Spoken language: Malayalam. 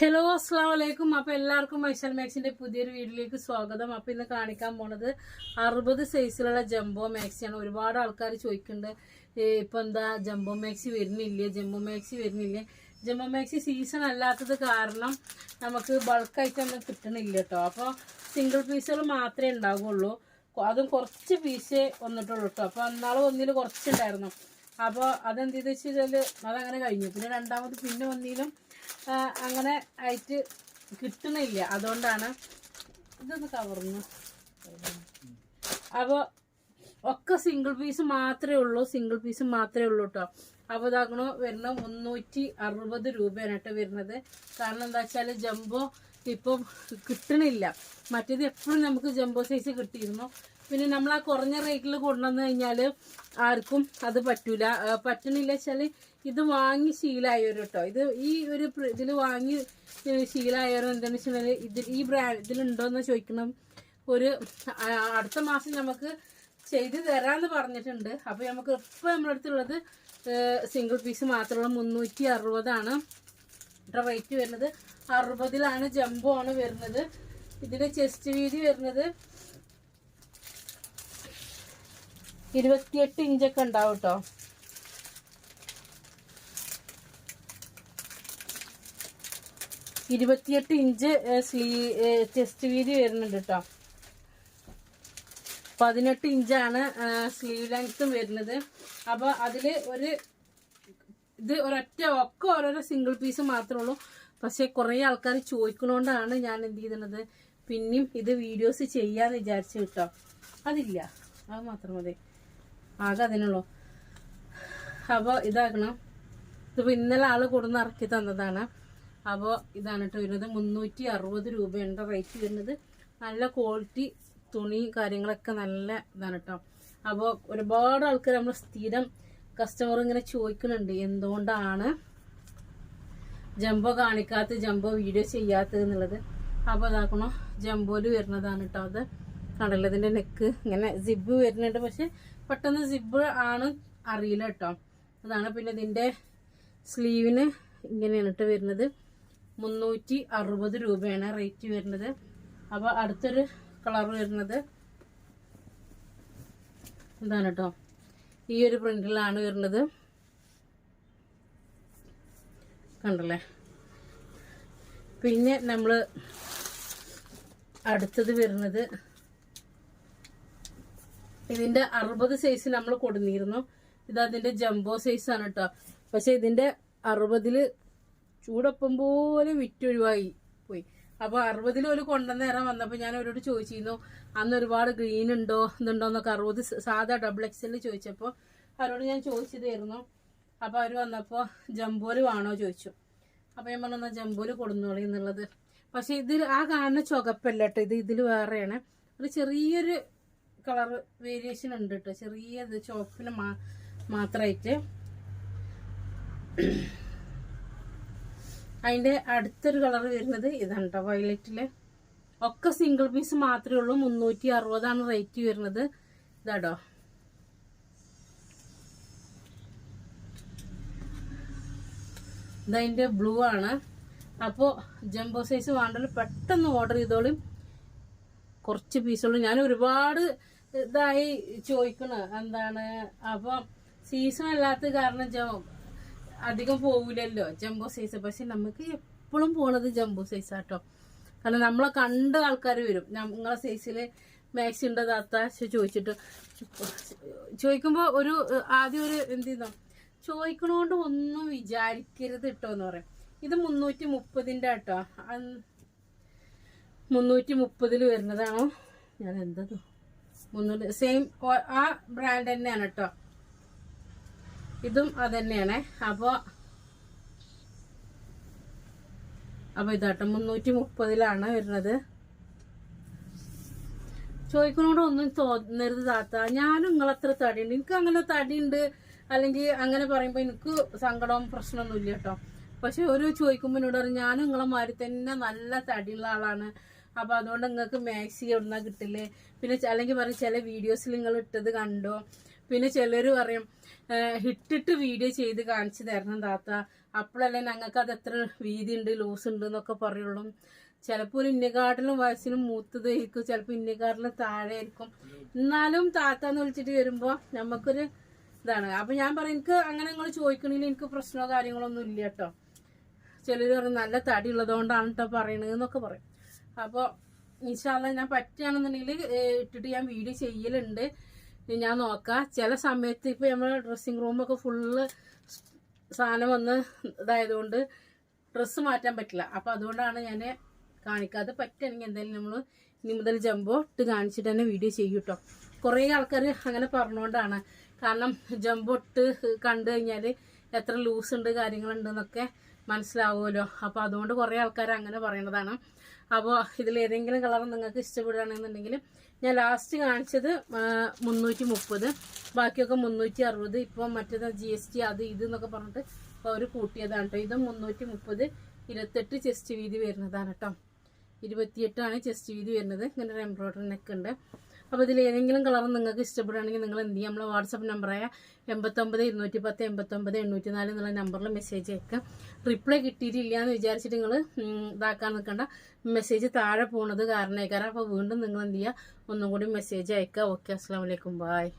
ഹലോ അസ്സാം വലൈക്കും അപ്പോൾ എല്ലാവർക്കും മൈസൽ മാക്സിന്റെ പുതിയൊരു വീഡിയോയിലേക്ക് സ്വാഗതം. അപ്പോൾ ഇന്ന് കാണിക്കാൻ പോണത് അറുപത് സൈസിലുള്ള ജംബോ മാക്സിയാണ് ഒരുപാട് ആൾക്കാർ ചോദിക്കുന്നുണ്ട് ഇപ്പം എന്താ ജംബോ മാക്സി വരുന്നില്ല? ജംബോ മാക്സി വരുന്നില്ല? ജംബോ മാക്സി സീസൺ അല്ലാത്തത് കാരണം നമുക്ക് ബൾക്കായിട്ട് ഒന്നും കിട്ടണില്ല കേട്ടോ അപ്പോൾ സിംഗിൾ പീസുകൾ മാത്രമേ ഉണ്ടാവുള്ളൂ. അതും കുറച്ച് പീസേ വന്നിട്ടുള്ളൂ കേട്ടോ അപ്പോൾ അന്നാൾ ഒന്നിൽ കുറച്ചുണ്ടായിരുന്നു. അപ്പോൾ അതെന്ത് ചെയ്ത് വെച്ചാൽ അതങ്ങനെ കഴിഞ്ഞു. പിന്നെ രണ്ടാമത് പിന്നെ ഒന്നിലും അങ്ങനെ ആയിട്ട് കിട്ടുന്നില്ല. അതുകൊണ്ടാണ് ഇതൊന്ന് കവർന്ന്. അപ്പോൾ ഒക്കെ സിംഗിൾ പീസ് മാത്രമേ ഉള്ളൂ സിംഗിൾ പീസ് മാത്രമേ ഉള്ളൂ കേട്ടോ അപ്പോൾ ഇതാക്കണോ വരുന്ന മുന്നൂറ്റി അറുപത് രൂപയാണ് കേട്ടോ വരുന്നത്. കാരണം എന്താ വെച്ചാൽ ജംബോ ഇപ്പം കിട്ടണില്ല. മറ്റേത് എപ്പോഴും നമുക്ക് ജംബോ സൈസ് കിട്ടിയിരുന്നു. പിന്നെ നമ്മൾ ആ കുറഞ്ഞ റേറ്റിൽ കൊണ്ടുവന്നു കഴിഞ്ഞാൽ ആർക്കും അത് പറ്റൂല. പറ്റണില്ല വെച്ചാൽ ഇത് വാങ്ങി ശീലായവരും കേട്ടോ ഇത് ഈ ഒരു ഇതിൽ വാങ്ങി ശീലായവരും എന്താണെന്ന് വെച്ചാൽ ഇതിൽ ഈ ബ്രാൻഡ് ഇതിലുണ്ടോയെന്ന് ചോദിക്കണം. ഒരു അടുത്ത മാസം നമുക്ക് ചെയ്ത് തരാമെന്ന് പറഞ്ഞിട്ടുണ്ട്. അപ്പോൾ നമുക്ക് ഇപ്പോൾ നമ്മുടെ അടുത്തുള്ളത് സിംഗിൾ പീസ് മാത്രമുള്ള മുന്നൂറ്റി അറുപതാണ്. റേറ്റ് വരുന്നത്. അറുപതിലാണ് ജംബോ ആണ് വരുന്നത്. ഇതിന്റെ ചെസ്റ്റ് വീതി വരുന്നത് ഇരുപത്തിയെട്ട് ഇഞ്ചൊക്കെ ഉണ്ടാവും കേട്ടോ ഇരുപത്തിയെട്ട് ഇഞ്ച് സ്ലീ ചെസ്റ്റ് വീതി വരുന്നുണ്ട് കേട്ടോ പതിനെട്ട് ഇഞ്ചാണ് സ്ലീവ് ലെങ്ത്തും വരുന്നത്. അപ്പൊ അതിൽ ഒരു ഇത് ഒരൊറ്റ ഒക്കെ ഓരോരോ സിംഗിൾ പീസ് മാത്രമേ ഉള്ളൂ. പക്ഷെ കുറെ ആൾക്കാർ ചോദിക്കണോണ്ടാണ് ഞാൻ എന്ത് ചെയ്യുന്നത് പിന്നെയും ഇത് വീഡിയോസ് ചെയ്യാന്ന് വിചാരിച്ചു കേട്ടോ അതില്ല. അത് മാത്രം മതി. ആകെ അതിനുള്ളൂ. അപ്പോൾ ഇതാക്കണം. ഇതിപ്പോൾ ഇന്നലെ ആൾ കൊടുന്ന് ഇറക്കി തന്നതാണ്. അപ്പോൾ ഇതാണ് കേട്ടോ വരുന്നത്. മുന്നൂറ്റി അറുപത് രൂപയുണ്ട് റേറ്റ് വരുന്നത്. നല്ല ക്വാളിറ്റി തുണി കാര്യങ്ങളൊക്കെ നല്ല ഇതാണ് കേട്ടോ അപ്പോൾ ഒരുപാട് ആൾക്കാർ നമ്മൾ സ്ഥിരം കസ്റ്റമർ ഇങ്ങനെ ചോദിക്കുന്നുണ്ട്. എന്തുകൊണ്ടാണ് ജംബോ കാണിക്കാത്ത ജംബോ വീഡിയോ ചെയ്യാത്തത് എന്നുള്ളത്. അപ്പോൾ അതാക്കണോ ജംബോയിൽ വരുന്നതാണ് കേട്ടോ അത്. കടലതിന്റെ നെക്ക് ഇങ്ങനെ സിബ് വരുന്നുണ്ട്. പക്ഷെ പെട്ടെന്ന് സിബ് ആണ് അറിയില്ല കേട്ടോ. അതാണ് പിന്നെ ഇതിന്റെ സ്ലീവിന് ഇങ്ങനെയാണ് കേട്ടോ വരുന്നത്. മുന്നൂറ്റി അറുപത് രൂപയാണ് റേറ്റ് വരുന്നത്. അപ്പോൾ അടുത്തൊരു കളർ വരുന്നത് എന്താണ് കേട്ടോ ഈ ഒരു പ്രിന്റിലാണ് വരുന്നത്. കണ്ടല്ലേ? പിന്നെ നമ്മൾ അടുത്തത് വരുന്നത് ഇതിന്റെ അറുപത് സൈസ് നമ്മൾ കൊടുന്നിരുന്നു. ഇത് അതിന്റെ ജംബോ സൈസ് ആണ് കേട്ടോ പക്ഷെ ഇതിന്റെ അറുപതിൽ ചൂടൊപ്പം പോലെ വിറ്റൊഴിവായി പോയി. അപ്പൊ അറുപതിൽ ഒരു കൊണ്ടുവന്നേരം വന്നപ്പോ ഞാൻ അവരോട് ചോദിച്ചിരുന്നു അന്ന് ഒരുപാട് ഗ്രീൻ ഉണ്ടോ? ഇതുണ്ടോ? എന്നൊക്കെ അറുപത് സാധാ ഡബിൾ എക്സലിൽ ചോദിച്ചപ്പോ അവരോട് ഞാൻ ചോദിച്ചതായിരുന്നു. അപ്പൊ അവർ വന്നപ്പോ ജംബോൽ വേണോ ചോദിച്ചു. അപ്പൊ ഞാൻ പറഞ്ഞു "എന്നാ ജംബോൽ കൊടുന്നോളി എന്നുള്ളത്. പക്ഷെ ഇതിൽ ആ കാണുന്ന ചുവപ്പല്ല കേട്ടോ ഇത് ഇതിൽ വേറെയാണ്. ഒരു ചെറിയൊരു കളർ വേരിയേഷൻ ഉണ്ട് കേട്ടോ ചെറിയ ഇത് ചുവപ്പിന് മാ മാത്രമായിട്ട് അതിന്റെ അടുത്തൊരു കളർ വരുന്നത് ഇതാണ് കേട്ടോ വയലറ്റിൽ. ഒക്കെ സിംഗിൾ പീസ് മാത്രമേ ഉള്ളൂ. മുന്നൂറ്റി അറുപതാണ് റേറ്റ് വരുന്നത് ഇതാടോ ഇതതിന്റെ ബ്ലൂ ആണ്. അപ്പോൾ ജംബോ സൈസ് വേണ്ടത് പെട്ടെന്ന് ഓർഡർ ചെയ്തോളും. കുറച്ച് പീസുള്ളൂ ഞാൻ ഒരുപാട് ഇതായി ചോദിക്കണ. എന്താണ്? അപ്പൊ സീസൺ അല്ലാത്ത കാരണം അധികം പോവില്ലല്ലോ ജംബോ സൈസ് പക്ഷെ നമുക്ക് എപ്പോഴും പോണത് ജംബോ സൈസ് ആട്ടോ. കാരണം നമ്മളെ കണ്ട ആൾക്കാർ വരും. നിങ്ങളെ സൈസിൽ മാക്സി ഉണ്ടോ താത്ത? ചോദിച്ചിട്ട് ചോദിക്കുമ്പോ ഒരു ആദ്യം ഒരു എന്ത് ചെയ്യുന്നോ? ചോദിക്കണോണ്ട് ഒന്നും വിചാരിക്കരുത് കേട്ടോ എന്ന് പറയും. ഇത് മുന്നൂറ്റി മുപ്പതിന്റെ കേട്ടോ മുന്നൂറ്റി മുപ്പതിൽ വരുന്നതാണോ? ഞാൻ എന്തത് മുന്നൂറ് സെയിം ആ ബ്രാൻഡ് തന്നെയാണ് കേട്ടോ ഇതും അത് തന്നെയാണ് അപ്പോൾ അപ്പൊ ഇതാട്ടോ മുന്നൂറ്റി മുപ്പതിലാണ് വരുന്നത്. ചോദിക്കണോട് ഒന്നും തോന്നരുത് താത്ത. ഞാനും നിങ്ങളത്ര തടിയുണ്ട്. എനിക്ക് അങ്ങനെ തടിയുണ്ട്. അല്ലെങ്കിൽ അങ്ങനെ പറയുമ്പോ എനിക്ക് സങ്കടവും പ്രശ്നമൊന്നും ഇല്ല കേട്ടോ പക്ഷെ ഒരു ചോദിക്കുമ്പോൾ എന്നോട് പറയും ഞാനും നിങ്ങളെ മാതിരി തന്നെ നല്ല തടിയുള്ള ആളാണ്. അപ്പൊ അതുകൊണ്ട് നിങ്ങൾക്ക് മാക്സി എവിടുന്ന കിട്ടില്ലേ പിന്നെ അല്ലെങ്കിൽ പറയും ചില വീഡിയോസിൽ നിങ്ങൾ ഇട്ടത് കണ്ടോ? പിന്നെ ചിലർ പറയും "ഏഹ്, ഇട്ടിട്ട് വീഡിയോ ചെയ്ത് കാണിച്ചു തരണം താത്ത. അപ്പോഴല്ലേ ഞങ്ങൾക്ക് അത് എത്ര വീതി ഉണ്ട് ലൂസ് ഉണ്ട് എന്നൊക്കെ പറയുള്ളൂ. ചിലപ്പോൾ ഇന്നക്കാട്ടിലും വയസ്സിനും മൂത്തതായിരിക്കും ചിലപ്പോൾ ഇന്നക്കാട്ടിലും താഴെ ആയിരിക്കും എന്നാലും താത്ത എന്ന് വിളിച്ചിട്ട് വരുമ്പോൾ നമുക്കൊരു ഇതാണ്. അപ്പം ഞാൻ പറയും എനിക്ക് അങ്ങനെ നിങ്ങൾ ചോദിക്കണമെങ്കിൽ എനിക്ക് പ്രശ്നമോ കാര്യങ്ങളോ ഒന്നും ഇല്ല കേട്ടോ ചിലർ പറയും നല്ല തടി ഉള്ളതുകൊണ്ടാണ് കേട്ടോ പറയണത് എന്നൊക്കെ പറയും. അപ്പോൾ ഇൻഷാല്ല ഞാൻ പറ്റുകയാണെന്നുണ്ടെങ്കിൽ ഇട്ടിട്ട് ഞാൻ വീഡിയോ ചെയ്യലുണ്ട്. ഞാൻ നോക്കാം. ചില സമയത്ത് ഇപ്പോൾ നമ്മൾ ഡ്രസ്സിങ് റൂമൊക്കെ ഫുള്ള് സാധനം വന്ന് ഇതായതുകൊണ്ട് ഡ്രസ്സ് മാറ്റാൻ പറ്റില്ല. അപ്പോൾ അതുകൊണ്ടാണ് ഞാൻ കാണിക്കാതെ പറ്റുകയാണെങ്കിൽ എന്തായാലും നമ്മൾ ഇനി മുതൽ ജംബോ ഇട്ട് കാണിച്ചിട്ട് തന്നെ വീഡിയോ ചെയ്യും കേട്ടോ കുറേ ആൾക്കാർ അങ്ങനെ പറഞ്ഞുകൊണ്ടാണ് കാരണം ജംബോ ഇട്ട് കണ്ടു കഴിഞ്ഞാൽ എത്ര ലൂസ് ഉണ്ട് കാര്യങ്ങളുണ്ടെന്നൊക്കെ മനസ്സിലാവുമല്ലോ. അപ്പോൾ അതുകൊണ്ട് കുറേ ആൾക്കാർ അങ്ങനെ പറയണതാണ്. അപ്പോൾ ഇതിൽ ഏതെങ്കിലും കളർ നിങ്ങൾക്ക് ഇഷ്ടപ്പെടുകയാണെന്നുണ്ടെങ്കിൽ ഞാൻ ലാസ്റ്റ് കാണിച്ചത് മുന്നൂറ്റി മുപ്പത് ബാക്കിയൊക്കെ മുന്നൂറ്റി അറുപത് ഇപ്പോൾ മറ്റേത് ജി എസ് ടി അത് ഇത് എന്നൊക്കെ പറഞ്ഞിട്ട് അവർ കൂട്ടിയതാണ് കേട്ടോ ഇത് മുന്നൂറ്റി മുപ്പത് ഇരുപത്തെട്ട് ചെസ്റ്റ് വീതി വരുന്നതാണ് കേട്ടോ ഇരുപത്തിയെട്ടാണ് ചെസ്റ്റ് വീതി വരുന്നത്. ഇങ്ങനെ ഒരു എംബ്രോയിഡറി നെക്ക് ഉണ്ട്. അപ്പോൾ ഇതിൽ ഏതെങ്കിലും കളർ നിങ്ങൾക്ക് ഇഷ്ടപ്പെടുകയാണെങ്കിൽ നിങ്ങൾ എന്ത് ചെയ്യുക നമ്മളെ വാട്സപ്പ് നമ്പറായ എൺപത്തൊമ്പത് ഇരുന്നൂറ്റി പത്ത് എൺപത്തൊമ്പത് എണ്ണൂറ്റി നാല് എന്നുള്ള നമ്പറിൽ മെസ്സേജ് അയക്കുക റിപ്ലൈ കിട്ടിയിട്ടില്ല എന്ന് വിചാരിച്ചിട്ട് നിങ്ങൾ ഇതാക്കാൻ നിൽക്കേണ്ട മെസ്സേജ് താഴെ പോണത് കാരണമായിക്കാരം അപ്പോൾ വീണ്ടും നിങ്ങൾ എന്ത് ചെയ്യുക? ഒന്നും കൂടി മെസ്സേജ് അയക്കുക ഓക്കെ അസ്സാം വലൈക്കും ബായ്